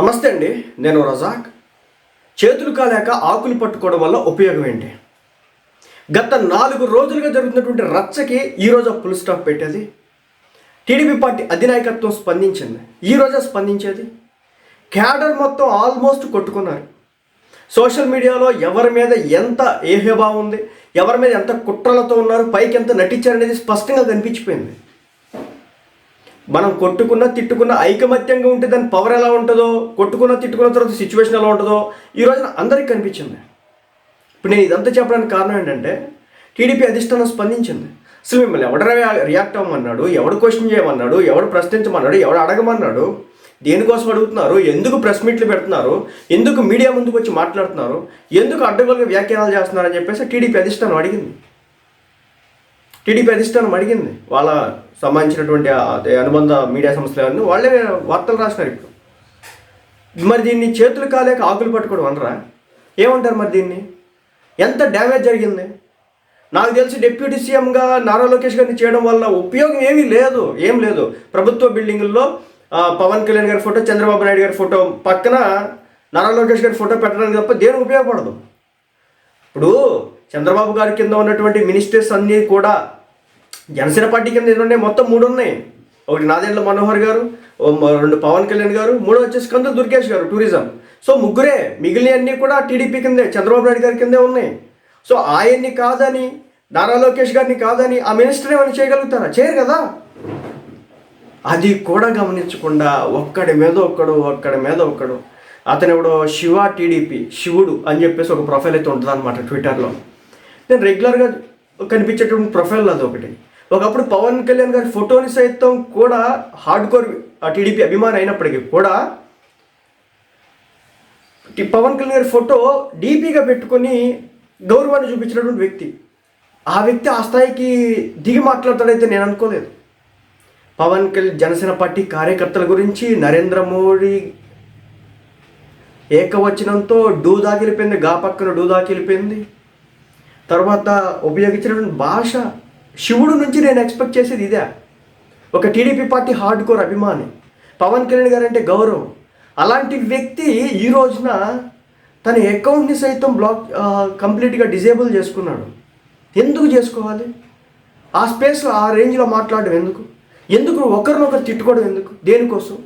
నమస్తే అండి నేను రజాక్. చేతులు కాలేక ఆకులు పట్టుకోవడం వల్ల ఉపయోగం ఏంటి? గత నాలుగు రోజులుగా జరుగుతున్నటువంటి రచ్చకి ఈరోజు ఫుల్ స్టాప్ పెట్టేది. టీడీపీ పార్టీ అధినాయకత్వం స్పందించింది. ఈరోజే స్పందించేది. క్యాడర్ మొత్తం ఆల్మోస్ట్ కొట్టుకున్నారు. సోషల్ మీడియాలో ఎవరి మీద ఎంత ఏహేభావం ఉంది ఎవరి మీద ఎంత కుట్రలతో ఉన్నారు పైకి ఎంత నటించారనేది స్పష్టంగా కనిపించిపోయింది. మనం కొట్టుకున్న తిట్టుకున్న ఐకమత్యంగా ఉంటే దాని పవర్ ఎలా ఉంటుందో కొట్టుకున్న తిట్టుకున్న తర్వాత సిచ్యువేషన్ ఎలా ఉంటుందో ఈ రోజున అందరికీ కనిపించింది. ఇప్పుడు నేను ఇదంతా చెప్పడానికి కారణం ఏంటంటే టీడీపీ అధిష్టానం స్పందించింది. అసలు మిమ్మల్ని ఎవడ రియాక్ట్ అవ్వమన్నాడు ఎవడు క్వశ్చన్ చేయమన్నాడు ఎవడు ప్రశ్నించమన్నాడు ఎవడు అడగమన్నాడు దేనికోసం అడుగుతున్నారు ఎందుకు ప్రెస్ మీట్లు పెడుతున్నారు ఎందుకు మీడియా ముందుకు వచ్చి మాట్లాడుతున్నారు ఎందుకు అడ్డగోలుగా వ్యాఖ్యానాలు చేస్తున్నారని చెప్పేసి టీడీపీ అధిష్టానం అడిగింది. టీడీపీ అధిష్టానం అడిగింది. వాళ్ళ సంబంధించినటువంటి అదే అనుబంధ మీడియా సంస్థలు వాళ్ళే వార్తలు రాసినారు ఇప్పుడు. మరి దీన్ని చేతులు కాలేక ఆకులు పట్టుకోవడం అనరా? ఏమంటారు మరి దీన్ని? ఎంత డ్యామేజ్ జరిగింది? నాకు తెలిసి డిప్యూటీ సీఎంగా నారా లోకేష్ గారిని చేయడం వల్ల ఉపయోగం ఏమీ లేదు ఏం లేదు. ప్రభుత్వ బిల్డింగుల్లో పవన్ కళ్యాణ్ గారి ఫోటో చంద్రబాబు నాయుడు గారి ఫోటో పక్కన నారా లోకేష్ గారి ఫోటో పెట్టడానికి తప్ప దేనికి ఉపయోగపడదు? ఇప్పుడు చంద్రబాబు గారి కింద ఉన్నటువంటి మినిస్టర్స్ అన్నీ కూడా జనసేన పార్టీ కింద ఉన్నాయి మొత్తం మూడు ఉన్నాయి. ఒకటి నాదేండ్ల మనోహర్ గారు ఓ రెండు పవన్ కళ్యాణ్ గారు మూడో వచ్చేసి కందు దుర్గేష్ గారు టూరిజం. సో ముగ్గురే మిగిలినవన్నీ కూడా టీడీపీ కిందే చంద్రబాబు నాయుడు గారి కిందే ఉన్నాయి. సో ఆయన్ని కాదని నారా లోకేష్ గారిని కాదని ఆ మినిస్టర్ ఏమైనా చేయగలుగుతారా? చేయరు కదా? అది కూడా గమనించకుండా ఒక్కడి మీద ఒక్కడు ఒక్కడి మీద ఒక్కడు. అతను ఎవడో శివ టీడీపీ శివుడు అని చెప్పేసి ఒక ప్రొఫైల్ అయితే ఉంటుంది అనమాట ట్విట్టర్లో. నేను రెగ్యులర్గా కనిపించేటువంటి ప్రొఫైల్ అది ఒకటి. ఒకప్పుడు పవన్ కళ్యాణ్ గారి ఫోటోని సైతం కూడా హార్డ్ కోర్ ఆ టీడీపీ అభిమాని అయినప్పటికీ కూడా పవన్ కళ్యాణ్ గారి ఫోటో డీపీగా పెట్టుకొని గౌరవాన్ని చూపించినటువంటి వ్యక్తి. ఆ వ్యక్తి ఆ స్థాయికి దిగి మాట్లాడతాడైతే నేను అనుకోలేదు. పవన్ కళ్యాణ్ జనసేన పార్టీ కార్యకర్తల గురించి నరేంద్ర మోడీ ఏకవచనంతో డూ దాకిలిపోయింది గా పక్కన డూ దాకిలిపోయింది తర్వాత ఉపయోగించినటువంటి భాష శివుడు నుంచి నేను ఎక్స్పెక్ట్ చేసేది ఇదే. ఒక టీడీపీ పార్టీ హార్డ్ కోర్ అభిమాని పవన్ కళ్యాణ్ గారు అంటే గౌరవం. అలాంటి వ్యక్తి ఈ రోజున తన అకౌంట్ని సైతం బ్లాక్ కంప్లీట్గా డిజేబుల్ చేసుకున్నాడు. ఎందుకు చేసుకోవాలి? ఆ స్పేస్లో ఆ రేంజ్లో మాట్లాడడం ఎందుకు? ఎందుకు ఒకరినొకరు తిట్టుకోవడం ఎందుకు? దేనికోసం?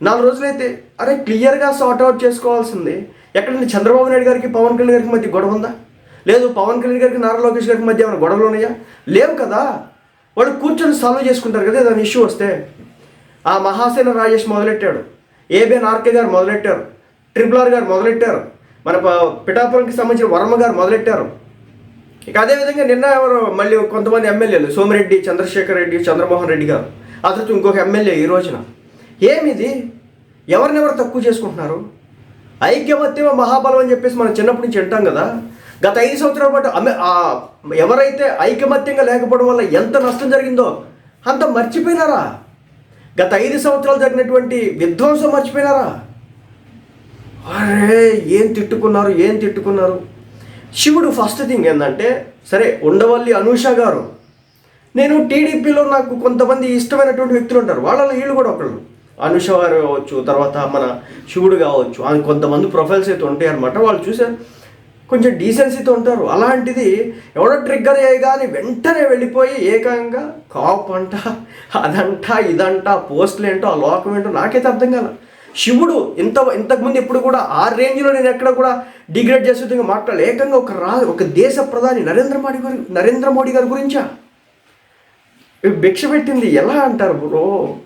నాలుగు రోజులైతే అరే క్లియర్గా సార్ట్ అవుట్ చేసుకోవాల్సింది. ఎక్కడండి చంద్రబాబు నాయుడు గారికి పవన్ కళ్యాణ్ గారికి మధ్య గొడవ ఉందా? లేదు పవన్ కళ్యాణ్ గారికి నారా లోకేష్ గారికి మధ్య ఏమైనా గొడవలు ఉన్నాయా? లేవు కదా. వాళ్ళు కూర్చొని సాల్వ్ చేసుకుంటారు కదా ఏదైనా ఇష్యూ వస్తే. ఆ మహాసేన రాజేష్ మొదలెట్టాడు. ఏబిఎన్ ఆర్కే గారు మొదలెట్టారు. ట్రిపుల్ ఆర్ గారు మొదలెట్టారు. మన పిఠాపురంకి సంబంధించిన వర్మ గారు మొదలెట్టారు. ఇక అదేవిధంగా నిన్న ఎవరు మళ్ళీ కొంతమంది ఎమ్మెల్యేలు సోమిరెడ్డి చంద్రశేఖర్ రెడ్డి చంద్రమోహన్ రెడ్డి గారు అతను ఇంకొక ఎమ్మెల్యే ఈ రోజున. ఏమిది? ఎవరినెవరు తక్కువ చేసుకుంటున్నారు? ఐక్యమత్యమ మహాబలం అని చెప్పేసి మనం చిన్నప్పటి నుంచి వింటాం కదా. గత ఐదు సంవత్సరాల పాటు ఎవరైతే ఐకమత్యంగా లేకపోవడం వల్ల ఎంత నష్టం జరిగిందో అంత మర్చిపోయినారా? గత ఐదు సంవత్సరాలు జరిగినటువంటి విధ్వంసం మర్చిపోయినారా? అరే ఏం తిట్టుకున్నారు ఏం తిట్టుకున్నారు? శివుడు ఫస్ట్ థింగ్ ఏంటంటే సరే ఉండవల్లి అనూష గారు. నేను టీడీపీలో నాకు కొంతమంది ఇష్టమైనటువంటి వ్యక్తులు ఉంటారు. వాళ్ళలో వీళ్ళు కూడా ఒకళ్ళు. అనుష గారు కావచ్చు తర్వాత మన శివుడు కావచ్చు అని కొంతమంది ప్రొఫైల్స్ అయితే ఉంటాయి అనమాట వాళ్ళు చూశారు కొంచెం డీసెన్సీతో ఉంటారు. అలాంటిది ఎవడో ట్రిగ్గర్ చేయగానే వెంటనే వెళ్ళిపోయి ఏకంగా కాప్ అంట అదంట ఇదంట పోస్టులు ఏంటో ఆ లోకం ఏంటో నాకైతే అర్థం కాల. శివుడు ఇంత ఇంతకుముందు ఎప్పుడు కూడా ఆ రేంజ్లో నేను ఎక్కడ కూడా డిగ్రేడ్ చేసే విధంగా మాట్లాడలే. ఏకంగా ఒక రా ఒక దేశ ప్రధాని నరేంద్ర మోడీ గారి నరేంద్ర మోడీ గారి గురించా? భిక్ష పెట్టింది. ఎలా అంటారు బ్రో?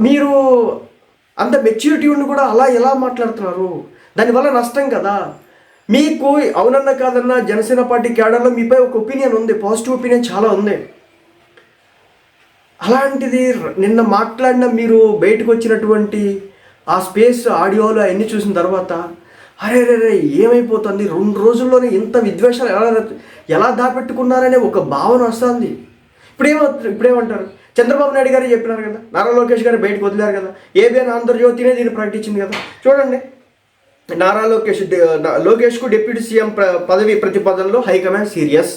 మీరు అంత మెచ్యూరిటీ ఉండి కూడా అలా ఎలా మాట్లాడుతున్నారు? దానివల్ల నష్టం కదా. మీకు అవునన్నా కాదన్నా జనసేన పార్టీ క్యాడర్లో మీపై ఒక ఒపీనియన్ ఉంది పాజిటివ్ ఒపీనియన్ చాలా ఉంది. అలాంటిది నిన్న మాట్లాడిన మీరు బయటకు వచ్చినటువంటి ఆ స్పేస్ ఆడియోలు అవన్నీ చూసిన తర్వాత అరే రే రే ఏమైపోతుంది? రెండు రోజుల్లోనే ఇంత విద్వేషాలు ఎలా ఎలా దాపెట్టుకున్నారనే ఒక భావన వస్తుంది. ఇప్పుడేమో ఇప్పుడేమంటారు? చంద్రబాబు నాయుడు గారు చెప్పినారు కదా నారా లోకేష్ గారు బయటకు వదిలారు కదా ఏబిఎన్ ఆంధ్రజ్యోతినే దీన్ని ప్రకటించింది కదా. చూడండి. నారా లోకేష్ లోకేష్కు డిప్యూటీ సీఎం పదవి ప్రతిపాదనలో హైకమాండ్ సీరియస్.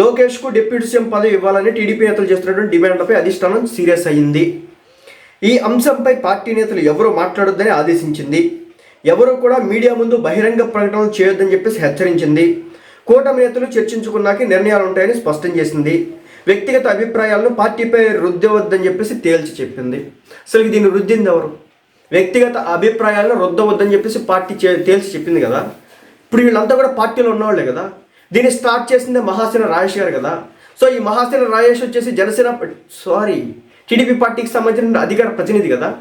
లోకేష్కు డిప్యూటీ సీఎం పదవి ఇవ్వాలని టీడీపీ నేతలు చేస్తున్నటువంటి డిమాండ్లపై అధిష్టానం సీరియస్ అయ్యింది. ఈ అంశంపై పార్టీ నేతలు ఎవరూ మాట్లాడొద్దని ఆదేశించింది. ఎవరు కూడా మీడియా ముందు బహిరంగ ప్రకటనలు చేయొద్దని చెప్పేసి హెచ్చరించింది. కూటమి నేతలు చర్చించుకున్నాక నిర్ణయాలు ఉంటాయని స్పష్టం చేసింది. వ్యక్తిగత అభిప్రాయాలను పార్టీపై రుద్దవద్దని చెప్పేసి తేల్చి చెప్పింది. అసలు దీన్ని రుద్దింది ఎవరు? వ్యక్తిగత అభిప్రాయాలను రుద్దవద్దని చెప్పేసి పార్టీ చే- తేల్చి చెప్పింది కదా. ఇప్పుడు వీళ్ళంతా కూడా పార్టీలో ఉన్నవాళ్ళే కదా. దీన్ని స్టార్ట్ చేసిందే మహాసేన రాజేష్ గారు కదా. సో ఈ మహాసేన రాజేష్ వచ్చేసి జనసేన సారీ టీడీపీ పార్టీకి సంబంధించిన అధికార ప్రతినిధి కదా.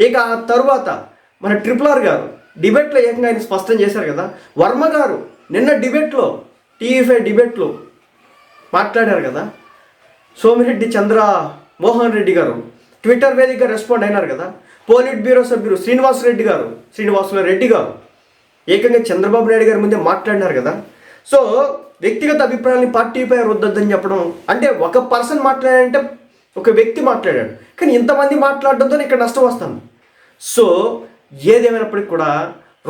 ఇక ఆ తరువాత మన ట్రిపుల్ ఆర్ గారు డిబేట్లో ఏకంగా ఆయన స్పష్టం చేశారు కదా. వర్మ గారు నిన్న డిబేట్లో టీవీ ఫైవ్ డిబేట్లో మాట్లాడారు కదా. సోమిరెడ్డి చంద్ర మోహన్ రెడ్డి గారు. ట్విట్టర్ వేదికగా రెస్పాండ్ అయినారు కదా. పోలిట్ బ్యూరో సభ్యులు శ్రీనివాస్ రెడ్డి గారు శ్రీనివాసుల రెడ్డి గారు ఏకంగా చంద్రబాబు నాయుడు గారి ముందే మాట్లాడినారు కదా. సో వ్యక్తిగత అభిప్రాయాన్ని పార్టీపై రుద్దొద్దని చెప్పడం అంటే ఒక పర్సన్ మాట్లాడాడంటే ఒక వ్యక్తి మాట్లాడాడు. కానీ ఇంతమంది మాట్లాడడంతో ఇక్కడ నష్టం వస్తుంది. సో ఏదేమైనప్పటికీ కూడా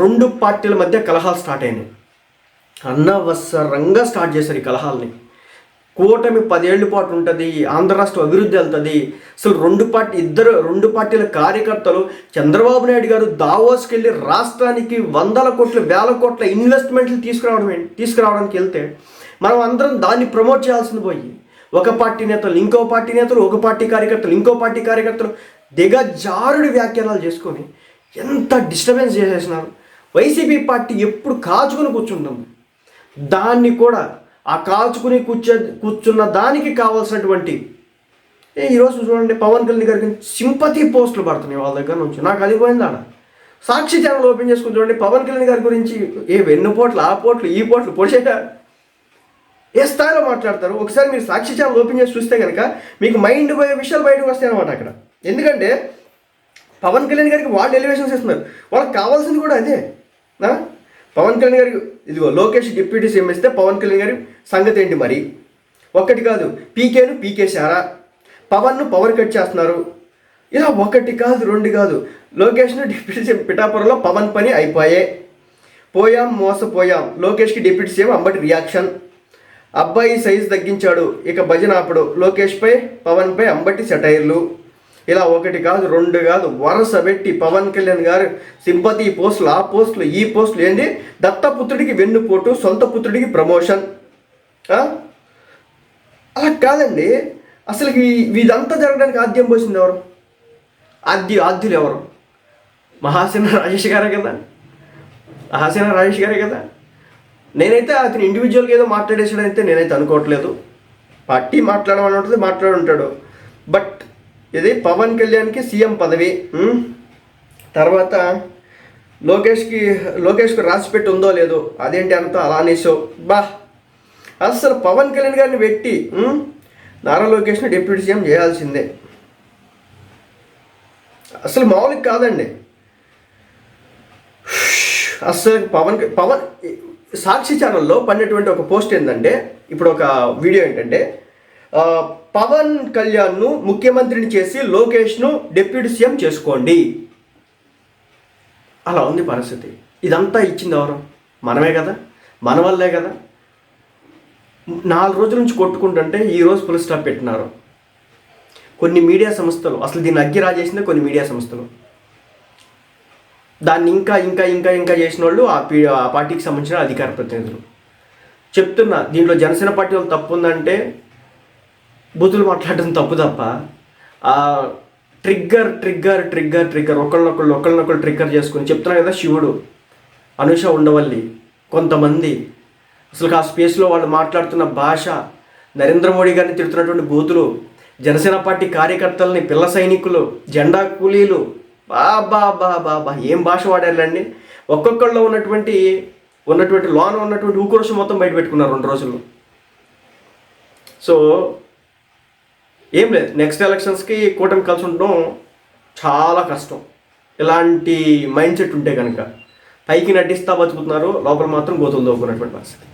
రెండు పార్టీల మధ్య కలహాలు స్టార్ట్ అయినాయి. అనవసరంగా స్టార్ట్ చేశారు ఈ కలహాలని. కూటమి పదేళ్ళ పాటు ఉంటుంది ఆంధ్ర రాష్ట్రం అభివృద్ధి వెళ్తుంది. అసలు రెండు పార్టీ ఇద్దరు రెండు పార్టీల కార్యకర్తలు చంద్రబాబు నాయుడు గారు దావోస్కి వెళ్ళి రాష్ట్రానికి వందల కోట్ల వేల కోట్ల ఇన్వెస్ట్మెంట్లు తీసుకురావడం తీసుకురావడానికి వెళ్తే మనం అందరం దాన్ని ప్రమోట్ చేయాల్సింది పోయి ఒక పార్టీ నేతలు ఇంకో పార్టీ నేతలు ఒక పార్టీ కార్యకర్తలు ఇంకో పార్టీ కార్యకర్తలు దిగజారుడి వ్యాఖ్యానాలు చేసుకొని ఎంత డిస్టర్బెన్స్ చేసేసినారు. వైసీపీ పార్టీ ఎప్పుడు కాచుకొని కూర్చుంటాం దాన్ని కూడా ఆ కాల్చుకుని కూర్చో కూర్చున్న దానికి కావాల్సినటువంటి ఏ ఈరోజు చూడండి పవన్ కళ్యాణ్ గారికి సింపతి పోస్టులు పడుతున్నాయి వాళ్ళ దగ్గర నుంచి. నాకు అది పోయింది ఆడ సాక్షి ఛానల్ ఓపెన్ చేసుకుని చూడండి పవన్ కళ్యాణ్ గారి గురించి ఏ వెన్ను పోట్లు ఆ పోట్లు ఈ పోట్లు పొడిచేట ఏ స్థాయిలో మాట్లాడతారు? ఒకసారి మీరు సాక్షి ఛానల్ ఓపెన్ చేసి చూస్తే కనుక మీకు మైండ్ పోయే విషయాలు బయటకు వస్తాయి అనమాట అక్కడ. ఎందుకంటే పవన్ కళ్యాణ్ గారికి వాళ్ళు ఎలివేషన్స్ ఇస్తున్నారు. వాళ్ళకి కావాల్సింది కూడా అదే. నా? పవన్ కళ్యాణ్ గారు ఇదిగో లోకేష్ డిప్యూటీ సీఎం ఇస్తే పవన్ కళ్యాణ్ గారి సంగతి ఏంటి మరి? ఒక్కటి కాదు పీకేను పీకేశారా పవన్ను పవర్ కట్ చేస్తున్నారు. ఇలా ఒకటి కాదు రెండు కాదు. లోకేష్ను డిప్యూటీ సీఎం పిఠాపురంలో పవన్ పని అయిపోయే. పోయాం మోసపోయాం. లోకేష్కి డిప్యూటీ సీఎం అంబటి రియాక్షన్. అబ్బాయి సైజు తగ్గించాడు ఇక భజన అప్పుడు లోకేష్పై పవన్పై అంబటి సెటైర్లు. ఇలా ఒకటి కాదు రెండు కాదు వరుస పెట్టి పవన్ కళ్యాణ్ గారు సింపతి పోస్టులు ఆ పోస్టులు ఈ పోస్టులు ఏంటి? దత్తపుత్రుడికి వెన్నుపోటు సొంత పుత్రుడికి ప్రమోషన్. అలా కాదండి. అసలు ఇదంతా జరగడానికి ఆద్యం పోసింది ఎవరు? ఆద్య ఆద్యులు ఎవరు? మహాసేన రాజేష్ గారే కదా? మహాసేన రాజేష్ గారే కదా? నేనైతే అతను ఇండివిజువల్గా ఏదో మాట్లాడేసాడైతే నేనైతే అనుకోవట్లేదు. పార్టీ మాట్లాడమని ఉంటుంది మాట్లాడుంటాడు. బట్ ఇది పవన్ కళ్యాణ్కి సీఎం పదవి తర్వాత లోకేష్కి లోకేష్కి రాసిపెట్టి ఉందో లేదో అదేంటి అంత అలా అనేసో. బా. అసలు పవన్ కళ్యాణ్ గారిని పెట్టి నారా లోకేష్ని డిప్యూటీ సీఎం చేయాల్సిందే. అసలు మామూలుగా కాదండి. అసలు పవన్ పవన్ సాక్షి ఛానల్లో పడినటువంటి ఒక పోస్ట్ ఏంటంటే ఇప్పుడు ఒక వీడియో ఏంటంటే పవన్ కళ్యాణ్ను ముఖ్యమంత్రిని చేసి లోకేష్ను డిప్యూటీ సీఎం చేసుకోండి. అలా ఉంది పరిస్థితి. ఇదంతా ఇచ్చింది ఎవరు? మనమే కదా? మన వల్లే కదా? నాలుగు రోజుల నుంచి కొట్టుకుంటుంటే ఈరోజు ఫుల్ స్టాప్ పెట్టినారు. కొన్ని మీడియా సంస్థలు అసలు దీన్ని అగ్గి రాజేసిందే కొన్ని మీడియా సంస్థలు. దాన్ని ఇంకా ఇంకా ఇంకా ఇంకా చేసిన వాళ్ళు ఆ పీ ఆ పార్టీకి సంబంధించిన అధికార ప్రతినిధులు. చెప్తున్నా దీంట్లో జనసేన పార్టీ వాళ్ళు తప్పు ఉందంటే బూతులు మాట్లాడడం తప్పు తప్ప ట్రిగ్గర్ ట్రిగ్గర్ ట్రిగ్గర్ ట్రిగ్గర్ ఒకళ్ళనొకళ్ళు ఒకళ్ళనొకళ్ళు ట్రిగ్గర్ చేసుకుని చెప్తున్నా కదా శివుడు అనుష ఉండవల్లి కొంతమంది. అసలు ఆ స్పేస్లో వాళ్ళు మాట్లాడుతున్న భాష నరేంద్ర మోడీ గారిని తిడుతున్నటువంటి బూతులు జనసేన పార్టీ కార్యకర్తలని పిల్ల సైనికులు జెండా కూలీలు బా బా బా బా ఏం భాష వాడారండి ఒక్కొక్కళ్ళు ఉన్నటువంటి ఉన్నటువంటి లోన ఉన్నటువంటి ఊకరుషం మొత్తం బయట పెట్టుకున్నారు రెండు రోజుల్లో సో ఏం లేదు. నెక్స్ట్ ఎలక్షన్స్కి కూటమి కలిసి ఉండడం చాలా కష్టం. ఇలాంటి మైండ్ సెట్ ఉంటే కనుక పైకి నటిస్తా బతుకుతున్నారు లోపల మాత్రం గోతులు దోకున్నటువంటి పరిస్థితి.